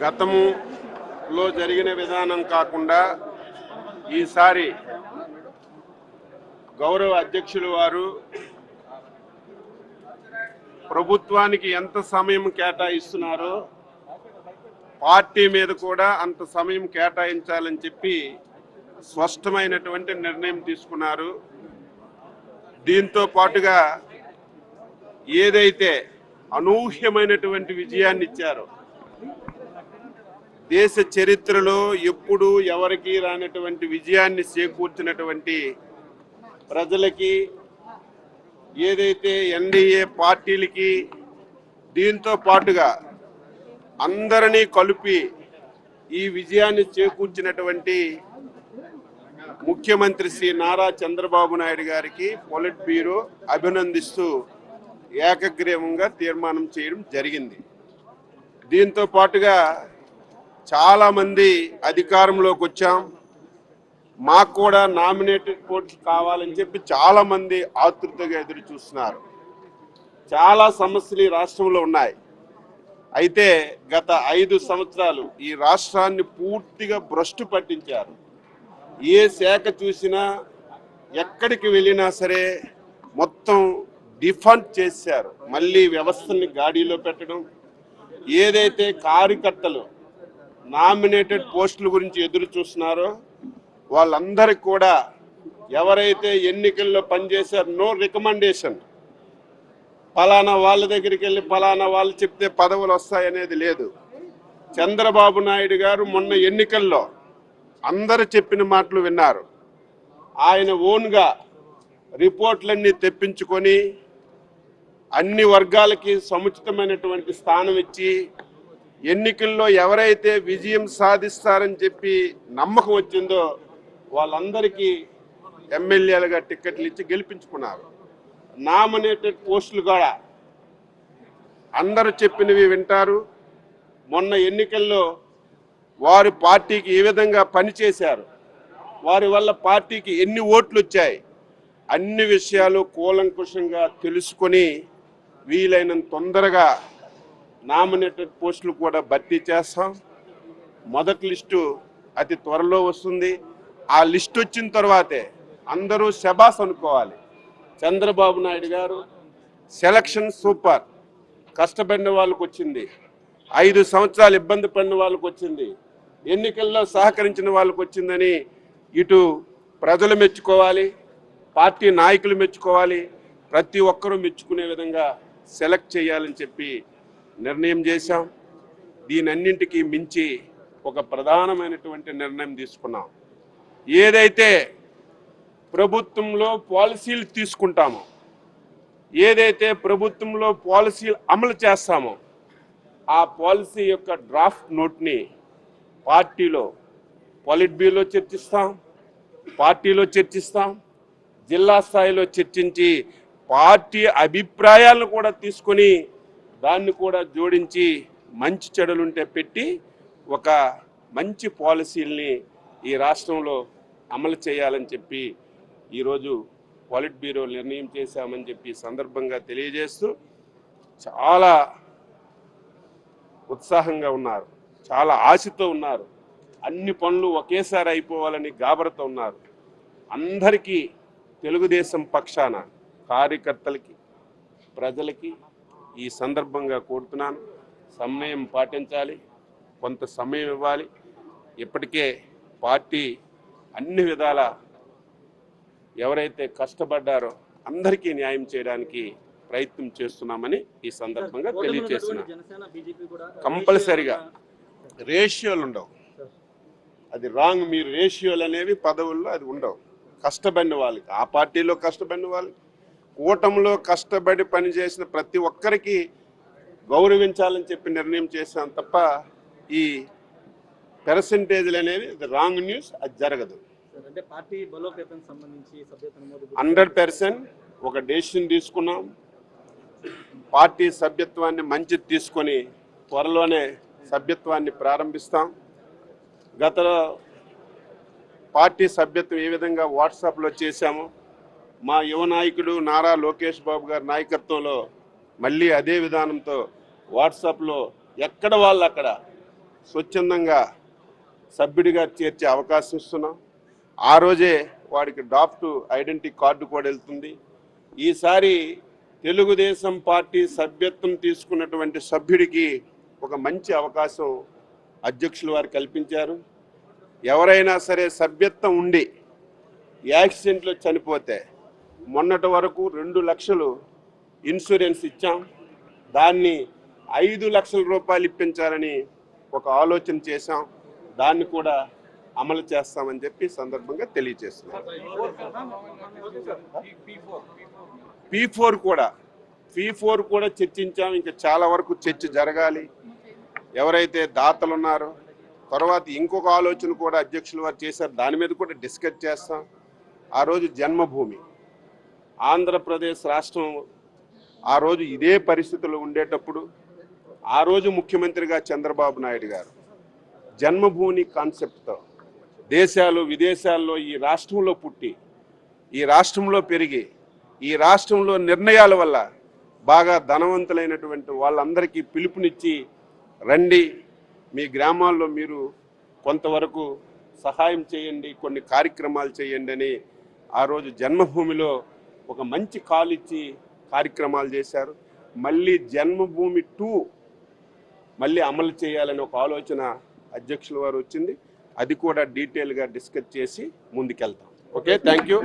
గతములో జరిగిన విధానం కాకుండా ఈసారి గౌరవ అధ్యక్షులు వారు ప్రభుత్వానికి ఎంత సమయం కేటాయిస్తున్నారో పార్టీ మీద కూడా అంత సమయం కేటాయించాలని చెప్పి స్పష్టమైనటువంటి నిర్ణయం తీసుకున్నారు. దీంతో పాటుగా ఏదైతే అనూహ్యమైనటువంటి విజయాన్ని ఇచ్చారో దేశ చరిత్రలో ఎప్పుడు ఎవరికి రానటువంటి విజయాన్ని చేకూర్చినటువంటి ప్రజలకి ఏదైతే ఎన్డీఏ పార్టీలకి దీంతో పాటుగా అందరినీ కలిపి ఈ విజయాన్ని చేకూర్చినటువంటి ముఖ్యమంత్రి శ్రీ నారా చంద్రబాబు నాయుడు గారికి పొలిట్ బ్యూరో అభినందిస్తూ ఏకగ్రీవంగా తీర్మానం చేయడం జరిగింది. దీంతో పాటుగా చాలామంది అధికారంలోకి వచ్చాం. మాకు కూడా నామినేటెడ్ పోస్టులు కావాలని చెప్పి చాలామంది ఆతృతగా ఎదురు చూస్తున్నారు. చాలా సమస్యలు ఈ రాష్ట్రంలో ఉన్నాయి. అయితే గత ఐదు సంవత్సరాలు ఈ రాష్ట్రాన్ని పూర్తిగా భ్రష్టు పట్టించారు. ఏ శాఖ చూసినా ఎక్కడికి వెళ్ళినా సరే మొత్తం డిఫండ్ చేశారు. మళ్ళీ వ్యవస్థని గాడిలో పెట్టడం ఏదైతే కార్యకర్తలు నామినేటెడ్ పోస్టుల గురించి ఎదురు చూస్తున్నారో. వాళ్ళందరికీ కూడా ఎవరైతే ఎన్నికల్లో పనిచేశారో నో రికమెండేషన్. ఫలానా వాళ్ళ దగ్గరికి వెళ్ళి ఫలానా వాళ్ళు చెప్తే పదవులు వస్తాయనేది లేదు. చంద్రబాబు నాయుడు గారు మొన్న ఎన్నికల్లో అందరు చెప్పిన మాటలు విన్నారు. ఆయన ఓన్గా రిపోర్ట్లన్నీ తెప్పించుకొని అన్ని వర్గాలకి సముచితమైనటువంటి స్థానం ఇచ్చి ఎన్నికల్లో ఎవరైతే విజయం సాధిస్తారని చెప్పి నమ్మకం వచ్చిందో వాళ్ళందరికీ ఎమ్మెల్యేలుగా టిక్కెట్లు ఇచ్చి గెలిపించుకున్నారు. నామినేటెడ్ పోస్టులు కూడా అందరూ చెప్పినవి వింటారు. మొన్న ఎన్నికల్లో వారి పార్టీకి ఏ విధంగా పనిచేశారు వారి వల్ల పార్టీకి ఎన్ని ఓట్లు వచ్చాయి అన్ని విషయాలు కూలంకుషంగా తెలుసుకొని వీలైనంత తొందరగా నామినేటెడ్ పోస్టులు కూడా భర్తీ చేస్తాం. మొదటి లిస్టు అతి త్వరలో వస్తుంది. ఆ లిస్ట్ వచ్చిన తర్వాతే అందరూ శబాస్ అనుకోవాలి. చంద్రబాబు నాయుడు గారు సెలక్షన్ సూపర్ కష్టపడిన వాళ్ళకు వచ్చింది. ఐదు సంవత్సరాలు ఇబ్బంది పడిన వాళ్ళకు వచ్చింది. ఎన్నికల్లో సహకరించిన వాళ్ళకు వచ్చిందని ఇటు ప్రజలు మెచ్చుకోవాలి. పార్టీ నాయకులు మెచ్చుకోవాలి. ప్రతి ఒక్కరూ మెచ్చుకునే విధంగా సెలెక్ట్ చేయాలని చెప్పి నిర్ణయం చేశాం. దీనన్నింటికి మించి ఒక ప్రధానమైనటువంటి నిర్ణయం తీసుకున్నాం. ఏదైతే ప్రభుత్వంలో పాలసీలు తీసుకుంటామో ఏదైతే ప్రభుత్వంలో పాలసీలు అమలు చేస్తామో ఆ పాలసీ యొక్క డ్రాఫ్ట్ నోట్ని పార్టీలో పాలిట్ బ్యూలో చర్చిస్తాం పార్టీలో చర్చిస్తాం జిల్లా స్థాయిలో చర్చించి పార్టీ అభిప్రాయాలను కూడా తీసుకొని దాన్ని కూడా జోడించి మంచి చెడులుంటే పెట్టి ఒక మంచి పాలసీల్ని ఈ రాష్ట్రంలో అమలు చేయాలని చెప్పి ఈరోజు పాలిట్ బ్యూరో నిర్ణయం చేశామని చెప్పి సందర్భంగా తెలియజేస్తూ చాలా ఉత్సాహంగా ఉన్నారు. చాలా ఆశతో ఉన్నారు. అన్ని పనులు ఒకేసారి అయిపోవాలని గాబరతో ఉన్నారు. అందరికీ తెలుగుదేశం పక్షాన కార్యకర్తలకి ప్రజలకి ఈ సందర్భంగా కోరుతున్నాను. సమయం పాటించాలి. కొంత సమయం ఇవ్వాలి. ఇప్పటికే పార్టీ అన్ని విధాల ఎవరైతే కష్టపడ్డారో అందరికీ న్యాయం చేయడానికి ప్రయత్నం చేస్తున్నామని ఈ సందర్భంగా తెలియజేస్తున్నాను జనసేన బీజేపీ కూడా కంపల్సరిగా రేషియోలు ఉండవు. అది రాంగ్ మీరు రేషియోలు అనేవి పదవుల్లో అది ఉండవు. కష్టపడిన వాళ్ళకి ఆ పార్టీలో కష్టపడిన వాళ్ళకి కూటమిలో కష్టపడి పనిచేసిన ప్రతి ఒక్కరికి గౌరవించాలని చెప్పి నిర్ణయం చేశాం తప్ప ఈ పెర్సంటేజ్లు అనేవి ఇది రాంగ్ న్యూస్ అది జరగదు. హండ్రెడ్ పర్సెంట్ ఒక డెసిషన్ తీసుకున్నాం. పార్టీ సభ్యత్వాన్ని మంచిది తీసుకొని త్వరలోనే సభ్యత్వాన్ని ప్రారంభిస్తాం. గత పార్టీ సభ్యత్వం ఏ విధంగా వాట్సాప్లో చేశామో మా యువ నాయకుడు నారా లోకేష్ బాబు గారి నాయకత్వంలో మళ్ళీ అదే విధానంతో వాట్సాప్లో ఎక్కడ వాళ్ళు అక్కడ స్వచ్ఛందంగా సభ్యుడిగా చేర్చే అవకాశం ఇస్తున్నాం. ఆ రోజే వాడికి డాప్ట్ ఐడెంటిటీ కార్డు కూడా వెళ్తుంది. ఈసారి తెలుగుదేశం పార్టీ సభ్యత్వం తీసుకున్నటువంటి సభ్యుడికి ఒక మంచి అవకాశం అధ్యక్షులు వారు కల్పించారు. ఎవరైనా సరే సభ్యత్వం ఉండి యాక్సిడెంట్లో చనిపోతే మొన్నటి వరకు రెండు లక్షలు ఇన్సూరెన్స్ ఇచ్చాం. దాన్ని ఐదు లక్షల రూపాయలు ఇప్పించాలని ఒక ఆలోచన చేశాం. దాన్ని కూడా అమలు చేస్తామని చెప్పి సందర్భంగా తెలియజేస్తున్నాం. పీ ఫోర్ కూడా పీ ఫోర్ కూడా చర్చించాం. ఇంకా చాలా వరకు చర్చ జరగాలి. ఎవరైతే దాతలు ఉన్నారో తర్వాత ఇంకొక ఆలోచన కూడా అధ్యక్షులు వారు చేశారు. దాని మీద కూడా డిస్కస్ చేస్తాం. ఆ రోజు జన్మభూమి. ఆంధ్రప్రదేశ్ రాష్ట్రం ఆ రోజు ఇదే పరిస్థితులు ఉండేటప్పుడు ఆ రోజు ముఖ్యమంత్రిగా చంద్రబాబు నాయుడు గారు జన్మభూమి కాన్సెప్ట్తో దేశాలు విదేశాల్లో ఈ రాష్ట్రంలో పుట్టి ఈ రాష్ట్రంలో పెరిగి ఈ రాష్ట్రంలో నిర్ణయాల వల్ల బాగా ధనవంతులైనటువంటి వాళ్ళందరికీ పిలుపునిచ్చి రండి మీ గ్రామాల్లో మీరు కొంతవరకు సహాయం చేయండి కొన్ని కార్యక్రమాలు చేయండి అని ఆ రోజు జన్మభూమిలో ఒక మంచి కాల్ ఇచ్చి కార్యక్రమాలు చేశారు. మళ్ళీ జన్మభూమి టూ మళ్ళీ అమలు చేయాలని ఒక ఆలోచన అధ్యక్షుల వారు వచ్చింది. అది కూడా డీటెయిల్గా డిస్కస్ చేసి ముందుకెళ్తాం. Okay thank you